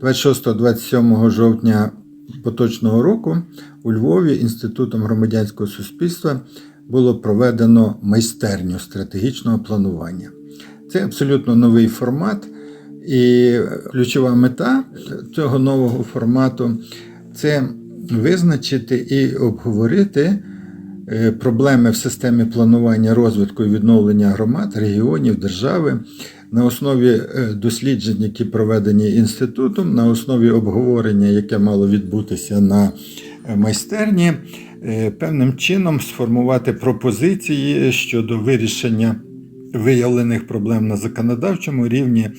26-27 жовтня поточного року у Львові Інститутом громадянського суспільства було проведено майстерню стратегічного планування. Це абсолютно новий формат, і ключова мета цього нового формату це визначити і обговорити е, проблеми в системі планування розвитку і відновлення громад, регіонів, держави на основі е, досліджень, які проведені інститутом, на основі обговорення, яке мало відбутися на е, майстерні, е, певним чином сформувати пропозиції щодо вирішення виявлених проблем на законодавчому рівні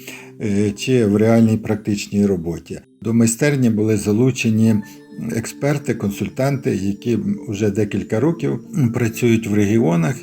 чи в реальній практичній роботі. До майстерні були залучені експерти, консультанти, які вже декілька років працюють в регіонах.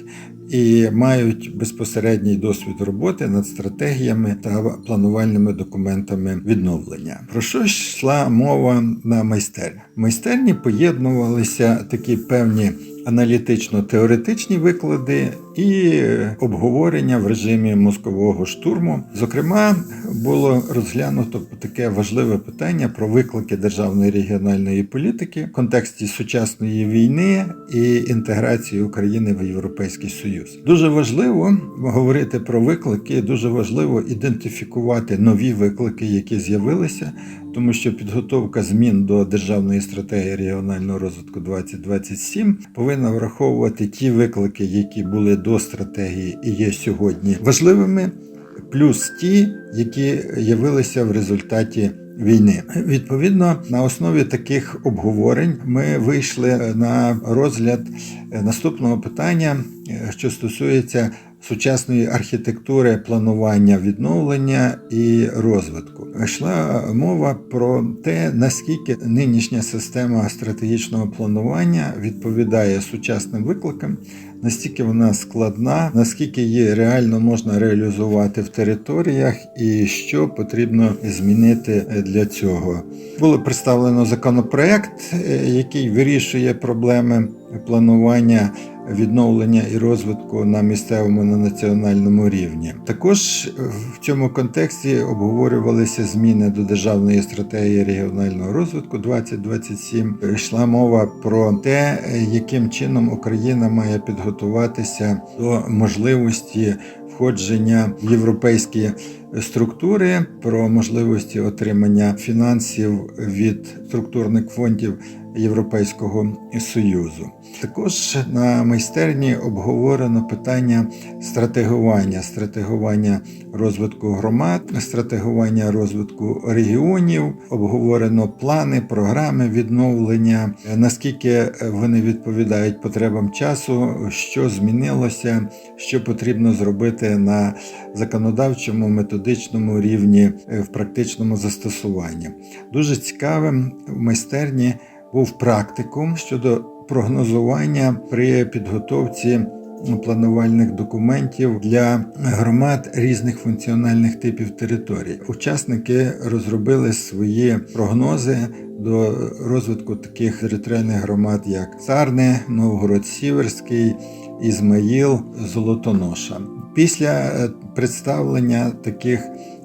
І мають безпосередній досвід роботи над стратегіями та планувальними документами відновлення. Про що йшла мова на майстерні? Майстерні поєднувалися такі певні аналітично-теоретичні виклади і обговорення в режимі мозкового штурму. Зокрема, було розглянуто таке важливе питання про виклики державної регіональної політики в контексті сучасної війни і інтеграції України в Європейський Союз. Дуже важливо говорити про виклики, дуже важливо ідентифікувати нові виклики, які з'явилися. Тому що підготовка змін до державної стратегії регіонального розвитку 2027 повинна враховувати ті виклики, які були до стратегії і є сьогодні важливими, плюс ті, які явилися в результаті. Війни відповідно на основі таких обговорень ми вийшли на розгляд наступного питання, що стосується сучасної архітектури планування відновлення і розвитку. Йшла мова про те, наскільки нинішня система стратегічного планування відповідає сучасним викликам, настільки вона складна, наскільки її реально можна реалізувати в територіях, і що потрібно змінити для цього. Було представлено законопроект, який вирішує проблеми планування відновлення і розвитку на місцевому на національному рівні. Також в цьому контексті обговорювалися зміни до державної стратегії регіонального розвитку 2027. Йшла мова про те, яким чином Україна має підготуватися до можливості входження в європейські структури, про можливості отримання фінансів від структурних фондів Європейського Союзу. Також на майстерні обговорено питання стратегування, стратегування розвитку громад, стратегування розвитку регіонів, обговорено плани, програми відновлення, наскільки вони відповідають потребам часу, що змінилося, що потрібно зробити на законодавчому методичному рівні в практичному застосуванні. Дуже цікавим в майстерні був практикум щодо прогнозування при підготовці планувальних документів для громад різних функціональних типів територій. Учасники розробили свої прогнози до розвитку таких територіальних громад, як Царне, Новгород Сіверський, Ізмаїл, Золотоноша. Після представлення таких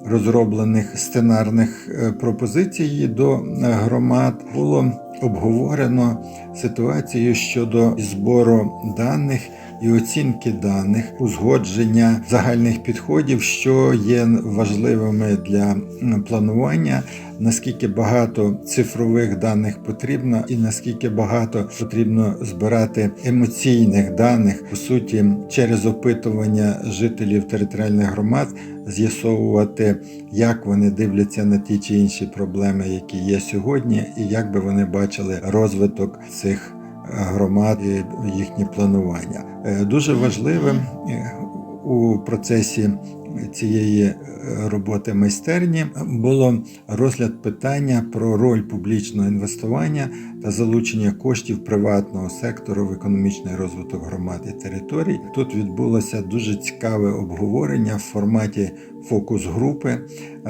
розроблених сценарних пропозицій до громад було обговорено ситуацію щодо збору даних і оцінки даних, узгодження загальних підходів, що є важливими для планування, наскільки багато цифрових даних потрібно, і наскільки багато потрібно збирати емоційних даних, по суті, через опитування жителів територіальних громад. З'ясовувати, як вони дивляться на ті чи інші проблеми, які є сьогодні, і як би вони бачили розвиток цих громад їхнє планування. Дуже важливим у процесі цієї роботи майстерні було розгляд питання про роль публічного інвестування та залучення коштів приватного сектору в економічний розвиток громад і територій. Тут відбулося дуже цікаве обговорення в форматі фокус-групи,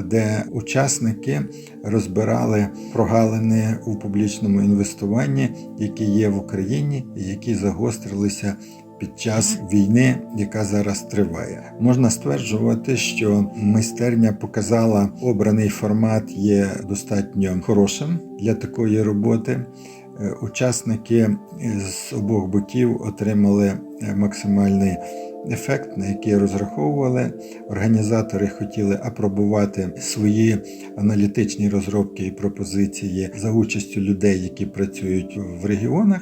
де учасники розбирали прогалини у публічному інвестуванні, які є в Україні, які загострилися під час війни, яка зараз триває. Можна стверджувати, що майстерня показала обраний формат є достатньо хорошим для такої роботи. Е, Учасники з обох боків отримали е, максимальний ефект, на який розраховували. Організатори хотіли апробувати свої аналітичні розробки і пропозиції за участю людей, які працюють в регіонах.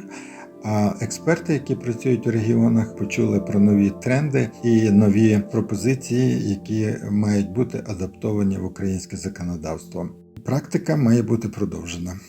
А експерти, які працюють в регіонах, почули про нові тренди і нові пропозиції, які мають бути адаптовані в українське законодавство. Практика має бути продовжена.